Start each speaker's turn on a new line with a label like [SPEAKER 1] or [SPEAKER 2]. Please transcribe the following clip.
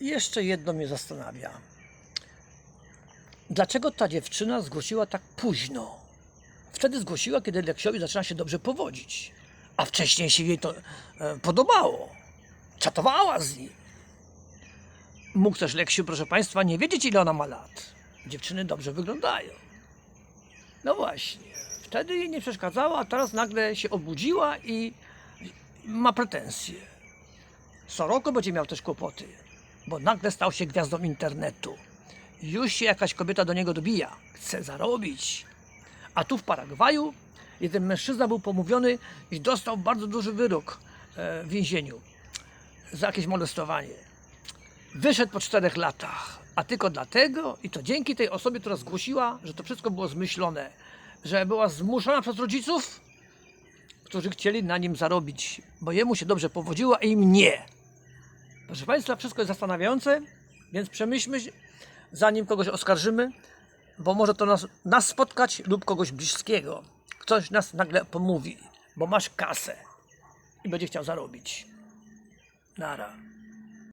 [SPEAKER 1] Jeszcze jedno mnie zastanawia. Dlaczego ta dziewczyna zgłosiła tak późno? Wtedy zgłosiła, kiedy Leksiowi zaczyna się dobrze powodzić. A wcześniej się jej to e, podobało. Czatowała z nim. Mógł też Leksiu, proszę Państwa, nie wiedzieć, ile ona ma lat. Dziewczyny dobrze wyglądają. No właśnie. Wtedy jej nie przeszkadzała, a teraz nagle się obudziła i ma pretensje. Soroko będzie miał też kłopoty, bo nagle stał się gwiazdą internetu. Już się jakaś kobieta do niego dobija, chce zarobić. A tu w Paragwaju jeden mężczyzna był pomówiony i dostał bardzo duży wyrok e, w więzieniu za jakieś molestowanie. Wyszedł po czterech latach, a tylko dlatego, i to dzięki tej osobie, która zgłosiła, że to wszystko było zmyślone, że była zmuszona przez rodziców, którzy chcieli na nim zarobić, bo jemu się dobrze powodziło, a im nie. Proszę Państwa, wszystko jest zastanawiające, więc przemyślmy, zanim kogoś oskarżymy, bo może to nas, nas spotkać lub kogoś bliskiego. Ktoś nas nagle pomówi, bo masz kasę i będzie chciał zarobić. Nara.